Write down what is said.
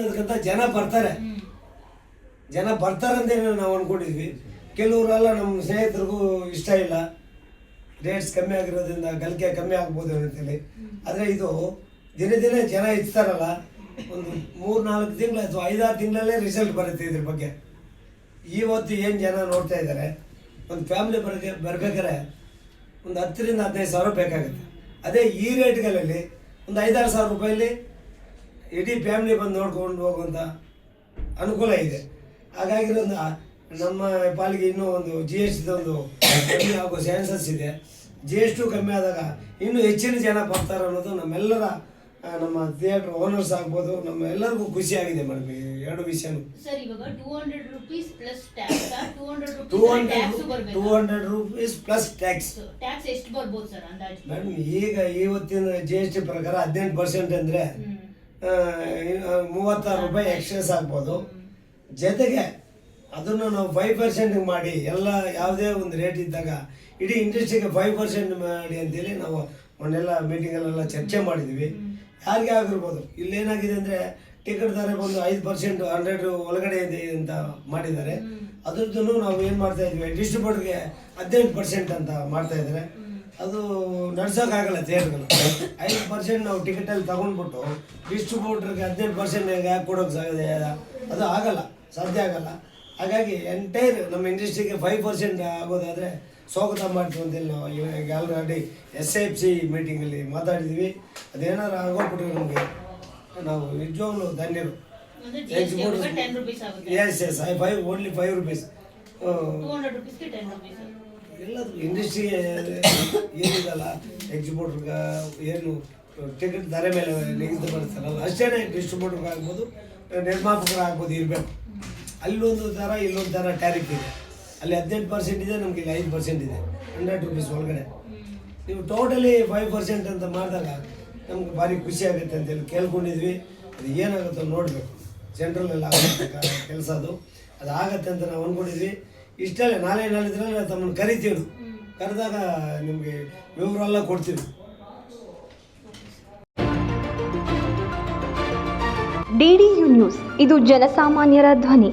ಅದಕ್ಕಂತ ಜನ ಬರ್ತಾರೆ. ಜನ ಬರ್ತಾರಂತ ನಾವು ಅನ್ಕೊಂಡಿದ್ವಿ. ಕೆಲವರೆಲ್ಲ ನಮ್ಮ ಸ್ನೇಹಿತರಿಗೂ ಇಷ್ಟ ಇಲ್ಲ. ರೇಟ್ಸ್ ಕಮ್ಮಿ ಆಗಿರೋದ್ರಿಂದ ಗಲಿಕೆ ಕಮ್ಮಿ ಆಗ್ಬೋದು ಅಂತೇಳಿ. ಆದರೆ ಇದು ದಿನೇ ದಿನೇ ಜನ ಇರ್ತಾರಲ್ಲ ಒಂದು ಮೂರು ನಾಲ್ಕು ತಿಂಗಳು ಅಥವಾ ಐದಾರು ತಿಂಗಳಲ್ಲೇ ರಿಸಲ್ಟ್ ಬರುತ್ತೆ ಇದ್ರ ಬಗ್ಗೆ. ಇವತ್ತು ಏನು ಜನ ನೋಡ್ತಾ ಇದ್ದಾರೆ ಒಂದು ಫ್ಯಾಮಿಲಿ ಬರ್ಗೆ ಬರ್ಬೇಕಾದ್ರೆ ಒಂದು ಹತ್ತರಿಂದ ಹದಿನೈದು ಸಾವಿರ ಬೇಕಾಗುತ್ತೆ. ಅದೇ ಈ ರೇಟ್ಗಳಲ್ಲಿ ಒಂದು ಐದಾರು ಸಾವಿರ ರೂಪಾಯಲ್ಲಿ ಇಡೀ ಫ್ಯಾಮಿಲಿ ಬಂದು ನೋಡ್ಕೊಂಡು ಹೋಗುವಂಥ ಅನುಕೂಲ ಇದೆ. ಹಾಗಾಗಿರೋದು ನಮ್ಮ ಪಾಲಿಗೆ ಇನ್ನೂ ಒಂದು ಜಿ ಎಸ್ ಒಂದು ಕಮ್ಮಿ ಆಗೋ ಚಾನ್ಸಸ್ ಇದೆ. ಜಿ ಎಸ್ ಟು ಕಮ್ಮಿ ಆದಾಗ ಇನ್ನೂ ಹೆಚ್ಚಿನ ಜನ ಬರ್ತಾರೆ ಅನ್ನೋದು ನಮ್ಮೆಲ್ಲರ ನಮ್ಮ ಥಿಯೇಟರ್ ಓನರ್ಸ್ ಆಗ್ಬೋದು ನಮ್ಮ ಎಲ್ಲರಿಗೂ ಖುಷಿ ಆಗಿದೆ ಮೇಡಮ್ ಈ ಎರಡು ವಿಷಯನು. Two hundred two hundred rupees plus tax madam ಈಗ ಇವತ್ತಿನ ಜಿ ಎಸ್ ಟಿ ಪ್ರಕಾರ ಹದಿನೆಂಟು ಪರ್ಸೆಂಟ್ ಅಂದರೆ. ಮೂವತ್ತಾರು ರೂಪಾಯಿ ಎಕ್ಸ್ಟ್ರೆಸ್ ಆಗ್ಬೋದು. ಜೊತೆಗೆ ಅದನ್ನು ನಾವು ಫೈವ್ ಪರ್ಸೆಂಟ್ ಮಾಡಿ ಎಲ್ಲ ಯಾವುದೇ ಒಂದು ರೇಟ್ ಇದ್ದಾಗ ಇಡೀ ಇಂಡಸ್ಟ್ರಿಗೆ ಫೈವ್ ಪರ್ಸೆಂಟ್ ಮಾಡಿ ಅಂತೇಳಿ ನಾವು ಮೊನ್ನೆಲ್ಲ ಮೀಟಿಂಗಲ್ಲೆಲ್ಲ ಚರ್ಚೆ ಮಾಡಿದ್ವಿ. ಯಾರಿಗೆ ಆಗಿರ್ಬೋದು? ಇಲ್ಲೇನಾಗಿದೆ ಅಂದರೆ ಟಿಕೆಟ್ ದರ ಬಂದು ಐದು ಪರ್ಸೆಂಟ್ ಹಂಡ್ರೆಡ್ ಒಳಗಡೆ ಇದೆ ಅಂತ ಮಾಡಿದ್ದಾರೆ. ಅದ್ರದ್ದು ನಾವು ಏನು ಮಾಡ್ತಾ ಇದ್ವಿ? ಡಿಸ್ಟ್ರಿಬ್ಯೂಟರ್ಗೆ ಹದಿನೆಂಟು ಪರ್ಸೆಂಟ್ ಅಂತ ಮಾಡ್ತಾ ಇದ್ದಾರೆ. ಅದು ನಡ್ಸೋಕ್ಕಾಗಲ್ಲ ಥಿಯೇಟ್ರ್ಗಳು ಐದು ಪರ್ಸೆಂಟ್ ನಾವು ಟಿಕೆಟಲ್ಲಿ ತಗೊಂಡ್ಬಿಟ್ಟು ಡಿಸ್ಟ್ರಿಬ್ಯೂಟ್ರಿಗೆ ಹದಿನೆಂಟು ಪರ್ಸೆಂಟ್ ಯಾಕೆ ಕೊಡೋಕೆ ಸಾಧ್ಯ ಅದು ಆಗಲ್ಲ ಸಾಧ್ಯ ಆಗಲ್ಲ. ಹಾಗಾಗಿ ಎಂಟೈರ್ ನಮ್ಮ ಇಂಡಸ್ಟ್ರಿಗೆ ಫೈವ್ ಪರ್ಸೆಂಟ್ ಆಗೋದಾದರೆ ಸ್ವಾಗತ ಮಾಡ್ತೀವಿ ಅಂತೇಳಿ ನಾವು ಈಗ ಆಲ್ರೆಡಿ ಎಸ್ ಎಫ್ ಸಿ ಮೀಟಿಂಗಲ್ಲಿ ಮಾತಾಡಿದ್ವಿ. ಅದೇನಾರು ಆಗೋಗ್ಬಿಟ್ರೆ ನಮಗೆ ನಾವು ನಿಜವಾಗ್ಲೂ ಧನ್ಯರು. S S I five only five rupees industry ಏನಿದಲ್ಲ ಎಕ್ಸಿಪೋರ್ಟ್ರಿಗೆ ಏನು ಟಿಕೆಟ್ ದರ ಮೇಲೆ ನಿಗದಿಪಡಿಸ್ತಾರಲ್ಲ ಅಷ್ಟೇ ಡಿಸ್ಟ್ರಿಬ್ಯೂಟರ್ಗೆ ಆಗ್ಬೋದು ನಿರ್ಮಾಪಕರು ಆಗ್ಬೋದು ಇರಬೇಕು. ಅಲ್ಲೊಂದು ಥರ ಇಲ್ಲೊಂದು ಥರ ಟ್ಯಾರಿಫ್ ಇದೆ. ಅಲ್ಲಿ ಹದಿನೆಂಟು ಪರ್ಸೆಂಟ್ ಇದೆ, ನಮಗೆ ಇಲ್ಲಿ ಐದು ಪರ್ಸೆಂಟ್ ಇದೆ. ಹಂಡ್ರೆಡ್ ರುಪೀಸ್ ಒಳಗಡೆ. ನೀವು ಟೋಟಲಿ ಫೈವ್ ಪರ್ಸೆಂಟ್ ಅಂತ ಮಾಡಿದಾಗ ನಮ್ಗೆ ಭಾರಿ ಖುಷಿ ಆಗುತ್ತೆ ಅಂತೇಳಿ ಕೇಳ್ಕೊಂಡಿದ್ವಿ. ಅದು ಏನಾಗುತ್ತೋ ನೋಡಬೇಕು. ಸೆಂಟ್ರಲಲ್ಲಿ ಆಗುತ್ತೆ ಕೆಲಸ ಅದು. ಅದು ಆಗತ್ತೆ ಅಂತ ನಾವು ಅಂದ್ಕೊಂಡಿದ್ವಿ ಇಷ್ಟಲ್ಲೇ ನಾಳೆ ನಾಳಿದ್ರಲ್ಲಿ ತಮ್ಮನ್ನು ಕರಿತೀವಿ. ಕರೆದಾಗ ನಿಮಗೆ ವಿವರ ಎಲ್ಲ ಕೊಡ್ತೀವಿ. DD news. ಇದು ಜನಸಾಮಾನ್ಯರ ಧ್ವನಿ.